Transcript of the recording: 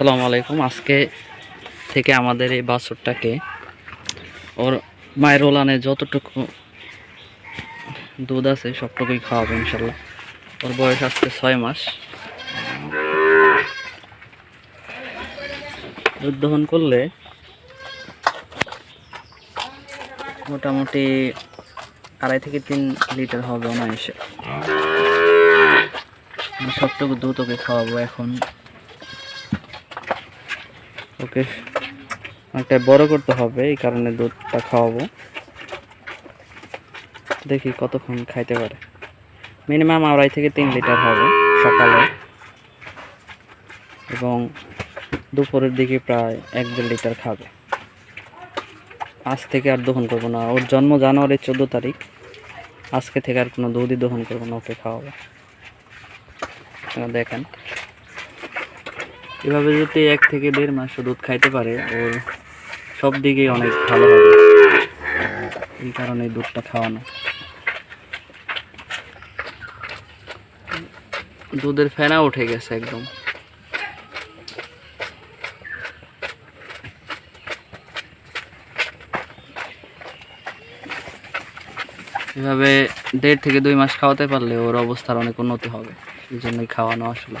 আসসালামু আলাইকুম। আজকে থেকে আমাদের এই বাছুরটাকে ওর মায়ের ওলানে যতটুকু দুধ আছে সবটুকুই খাওয়াবো ইনশাল্লাহ। ওর বয়স আজকে ছয় মাস। দুধ দহন করলে মোটামুটি আড়াই থেকে তিন লিটার হবে অনায়াসে। সবটুকু দুধ ওকে খাওয়াবো এখন। ওকে। একটা বড় করতে হবে, এই কারণে দুধটা খাওয়াবো। দেখি কতক্ষণ খাইতে পারে। মিনিমাম আড়াই থেকে তিন লিটার হবে সকালে। এবং দুপুরের দিকে প্রায় এক দেড় লিটার খাবে। আজ থেকে আর দহন করব না। ওর জন্ম জানুয়ারির চোদ্দ তারিখ। আজকে থেকে আর কোনো দুধই দহন করব না, ওকে খাওয়াবো। দেখেন। এভাবে যদি এক থেকে দেড় মাস দুধ খাইতে পারে, ওর সব দিকেই অনেক ভালো হবে। এই কারণে দুধটা খাওয়ানো। দুধের ফেনা উঠে গেছে একদম। এভাবে দেড় থেকে দুই মাস খাওয়াতে পারলে ওর অবস্থার অনেক উন্নতি হবে। এই জন্যই খাওয়ানো আসলে।